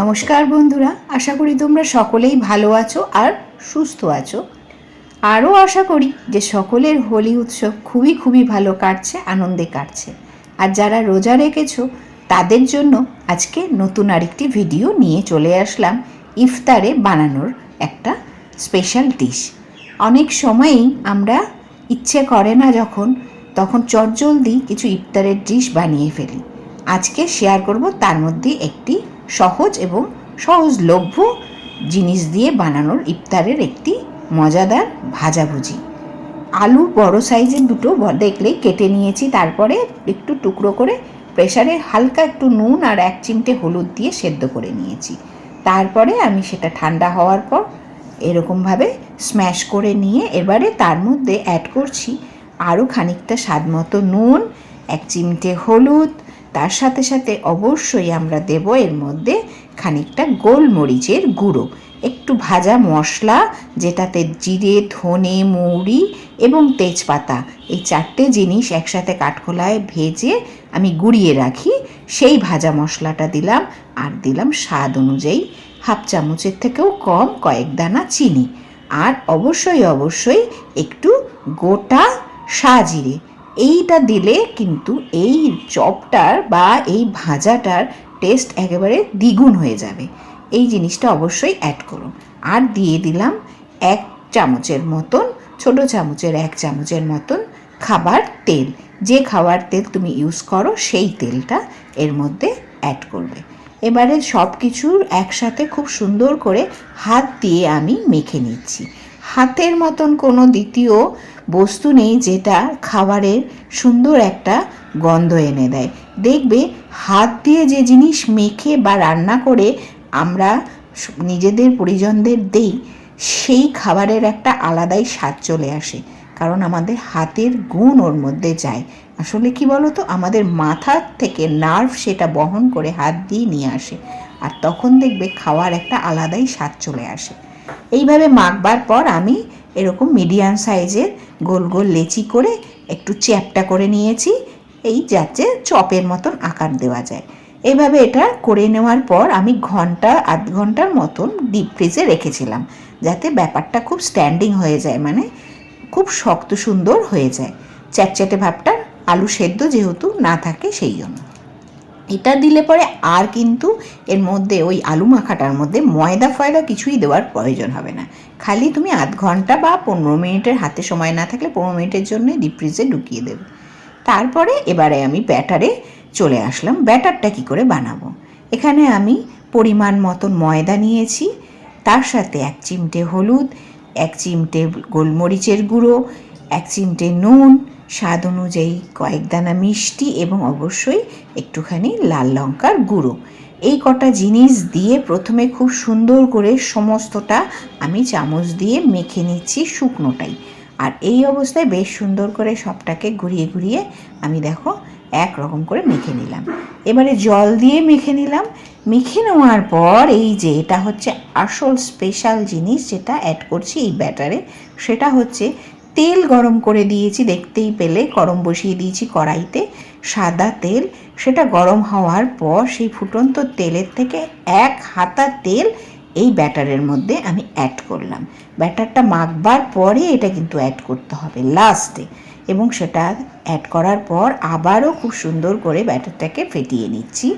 নমস্কার বন্ধুরা, আশা করি তোমরা সকলেই ভালো আছো আর সুস্থ আছো। আরও আশা করি যে সকলের হোলি উৎসব খুবই খুবই ভালো কাটছে, আনন্দে কাটছে। আর যারা রোজা রেখেছো, তাদের জন্য আজকে নতুন আরেকটি ভিডিও নিয়ে চলে আসলাম ইফতারে বানানোর একটা স্পেশাল ডিশ অনেক সময়ই আমরা ইচ্ছে করে না যখন, তখন চটজলদি কিছু ইফতারের ডিশ বানিয়ে ফেলি। আজকে শেয়ার করব তার মধ্যে একটি সহজ এবং সহজলভ্য জিনিস দিয়ে বানানোর ইফতারের একটি মজাদার ভাজাভুজি। আলু বড় সাইজের দুটো দেখলেই কেটে নিয়েছি, তারপরে একটু টুকরো করে প্রেশারে হালকা একটু নুন আর এক চিমটে হলুদ দিয়ে সেদ্ধ করে নিয়েছি। তারপরে আমি সেটা ঠান্ডা হওয়ার পর এরকমভাবে স্ম্যাশ করে নিয়ে এবারে তার মধ্যে অ্যাড করছি আরও খানিকটা স্বাদ মতো নুন, এক চিমটে হলুদ তার সাথে সাথে অবশ্যই আমরা দেব এর মধ্যে খানিকটা গোলমরিচের গুঁড়ো, একটু ভাজা মশলা, যেটাতে জিরে, ধনে, মৌরি এবং তেজপাতা, এই চারটে জিনিস একসাথে কাঠখোলায় ভেজে আমি গুঁড়িয়ে রাখি। সেই ভাজা মশলাটা দিলাম আর দিলাম স্বাদ অনুযায়ী হাফ চামচের থেকেও কম কয়েক দানা চিনি। আর অবশ্যই অবশ্যই একটু গোটা সাজিরে এইটা দিলে কিন্তু এই চপটার বা এই ভাজাটার টেস্ট একেবারে দ্বিগুণ হয়ে যাবে। এই জিনিসটা অবশ্যই অ্যাড করুন। আর দিয়ে দিলাম এক চামচের মতন, ছোট চামচের এক চামচের মতন খাবার তেল। যে খাবার তেল তুমি ইউজ করো, সেই তেলটা এর মধ্যে অ্যাড করবে। এবারে সব কিছুর একসাথে খুব সুন্দর করে হাত দিয়ে আমি মেখে নিচ্ছি। হাতের মতন কোনো দ্বিতীয় বস্তু নেই যেটা খাবারের সুন্দর একটা গন্ধ এনে দেয়। দেখবে হাত দিয়ে যে জিনিস মেখে বা রান্না করে আমরা নিজেদের পরিজনদের দেই, সেই খাবারের একটা আলাদাই স্বাদ চলে আসে। কারণ আমাদের হাতের গুণ ওর মধ্যে যায়। আসলে কি বলো তো আমাদের মাথার থেকে নার্ভ সেটা বহন করে হাত দিয়ে নিয়ে আসে। আর তখন দেখবে খাওয়ার একটা আলাদাই স্বাদ চলে আসে। এইভাবে মাখবার পর আমি এরকম মিডিয়াম সাইজের গোল গোল লেচি করে একটু চ্যাপটা করে নিয়েছি। এই যাচ্ছে চপের মতন আকার দেওয়া যায়। এভাবে এটা করে নেওয়ার পর আমি ঘণ্টা, আধ ঘণ্টার মতন ডিপ ফ্রিজে রেখেছিলাম। যাতে ব্যাপারটা খুব স্ট্যান্ডিং হয়ে যায় মানে খুব শক্ত সুন্দর হয়ে যায়। চ্যাটচ্যাটে ভাবটা আলু সেদ্ধ যেহেতু না থাকে, সেই জন্য। এটা দিলে পরে আর কিন্তু এর মধ্যে ওই আলু মাখাটার মধ্যে ময়দা ফয়দা কিছুই দেওয়ার প্রয়োজন হবে না। খালি তুমি আধ ঘণ্টা বা পনেরো মিনিটের হাতে সময় না থাকলে পনেরো মিনিটের জন্য ডিপ ফ্রিজে ঢুকিয়ে দেবে। তারপরে এবারে আমি ব্যাটারে চলে আসলাম। ব্যাটারটা কি করে বানাবো? এখানে আমি পরিমাণ মতন ময়দা নিয়েছি। তার সাথে এক চিমটে হলুদ, এক চিমটে গোলমরিচের গুঁড়ো, এক চিমটে নুন স্বাদ অনুযায়ী কয়েক দানা মিষ্টি এবং অবশ্যই একটুখানি লাল লঙ্কার গুঁড়ো। এই কটা জিনিস দিয়ে প্রথমে খুব সুন্দর করে সমস্তটা আমি চামচ দিয়ে মেখে নিচ্ছি শুকনোটাই। আর এই অবস্থায় বেশ সুন্দর করে সবটাকে ঘুরিয়ে ঘুরিয়ে আমি দেখো এক রকম করে মেখে নিলাম। এবারে জল দিয়ে মেখে নিলাম। মেখে নেওয়ার পর এই যে এটা হচ্ছে আসল স্পেশাল জিনিস যেটা অ্যাড করছি এই ব্যাটারে, সেটা হচ্ছে তেল গরম করে দিয়েছি, দেখতেই পেলে। গরম বসিয়ে দিয়েছি কড়াইতে। সাদা তেল। সেটা গরম হওয়ার পর সেই ফুটন্ত তেলের থেকে এক হাতা তেল এই ব্যাটারের মধ্যে আমি অ্যাড করলাম। ব্যাটারটা মাখবার পরে এটা কিন্তু অ্যাড করতে হবে লাস্টে এবং সেটা অ্যাড করার পর আবারও খুব সুন্দর করে ব্যাটারটাকে ফেটিয়ে নিচ্ছি।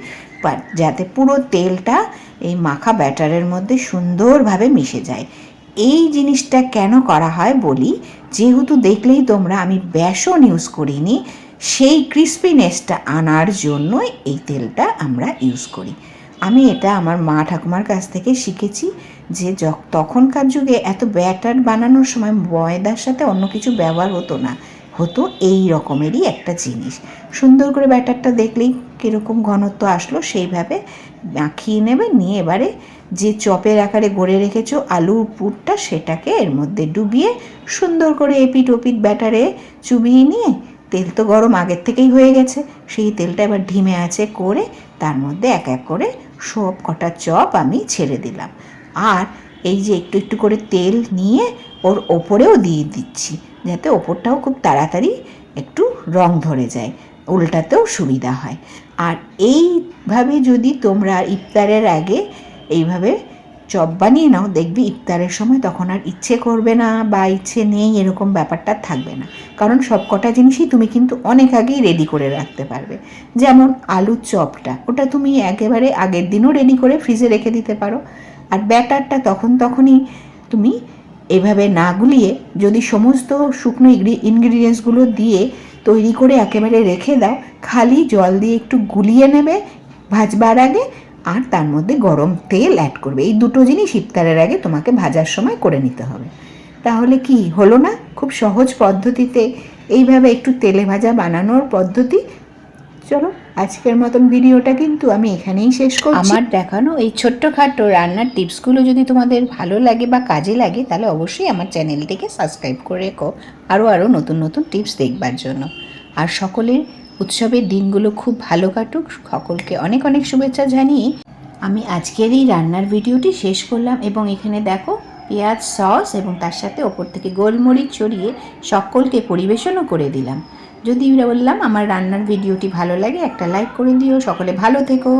যাতে পুরো তেলটা এই মাখা ব্যাটারের মধ্যে সুন্দরভাবে মিশে যায়। এই জিনিসটা কেন করা হয় বলি যেহেতু দেখলেই তোমরা আমি বেসন ইউজ করিনি, সেই ক্রিস্পিনেসটা আনার জন্য এই তেলটা আমরা ইউজ করি। আমি এটা আমার মা ঠাকুমার কাছ থেকে শিখেছি যে তখনকার যুগে এত ব্যাটার বানানোর সময় ময়দার সাথে অন্য কিছু ব্যবহার হতো না। হতো এই রকমেরই একটা জিনিস। সুন্দর করে ব্যাটারটা দেখলেই কীরকম ঘনত্ব আসলো, সেইভাবে মাখিয়ে নেবে, নিয়ে এবারে যে চপের আকারে গড়ে রেখেছো আলুর পুরটা সেটাকে এর মধ্যে ডুবিয়ে সুন্দর করে এপিট ওপিট ব্যাটারে চুবিয়ে নিয়ে, তেল তো গরম আগের থেকেই হয়ে গেছে, সেই তেলটা এবার ঢিমে আছে করে তার মধ্যে এক এক করে সব কটা চপ আমি ছেড়ে দিলাম। আর এই যে একটু একটু করে তেল নিয়ে ওর ওপরেও দিয়ে দিচ্ছি, যাতে ওপরটাও খুব তাড়াতাড়ি একটু রং ধরে যায়, উল্টাতেও সুবিধা হয়। আর এইভাবে যদি তোমরা ইফতারের আগে এইভাবে চপ বানিয়ে নাও, দেখবি ইফতারের সময় তখন আর ইচ্ছে করবে না বা ইচ্ছে নেই এরকম ব্যাপারটা থাকবে না। কারণ সব কটা জিনিসই তুমি কিন্তু অনেক আগেই রেডি করে রাখতে পারবে। যেমন আলুর চপটা, ওটা তুমি একেবারে আগের দিনও রেডি করে ফ্রিজে রেখে দিতে পারো। আর ব্যাটারটা তখন তখনই তুমি এভাবে না গুলিয়ে যদি সমস্ত শুকনো ইনগ্রিডিয়েন্টসগুলো দিয়ে তৈরি করে একেবারে রেখে দাও, খালি জল দিয়ে একটু গুলিয়ে নেবে ভাজবার আগে আর তার মধ্যে গরম তেল অ্যাড করবে। এই দুটো জিনিস ইফতারের আগে তোমাকে ভাজার সময় করে নিতে হবে। তাহলে কি হলো না? খুব সহজ পদ্ধতিতে এইভাবে একটু তেলে ভাজা বানানোর পদ্ধতি। চলো। আজকের মতন ভিডিওটা কিন্তু আমি এখানেই শেষ করছি। আমার দেখানো এই ছোট্টখাটো রান্নার টিপসগুলো যদি তোমাদের ভালো লাগে বা কাজে লাগে, তাহলে অবশ্যই আমার চ্যানেলটিকে সাবস্ক্রাইব করে রেখো। আরও আরও নতুন নতুন টিপস দেখবার জন্য। আর সকলের উৎসবের দিনগুলো খুব ভালো কাটুক। সকলকে অনেক অনেক শুভেচ্ছা জানিয়ে আমি আজকের এই রান্নার ভিডিওটি শেষ করলাম। এবং এখানে দেখো পেঁয়াজ সস এবং তার সাথে ওপর থেকে গোলমরিচ ছড়িয়ে সকলকে পরিবেশনও করে দিলাম। যদি বললাম আমার রান্নার ভিডিওটি ভালো লাগে একটা লাইক করে দিও। সকলে ভালো থেকো।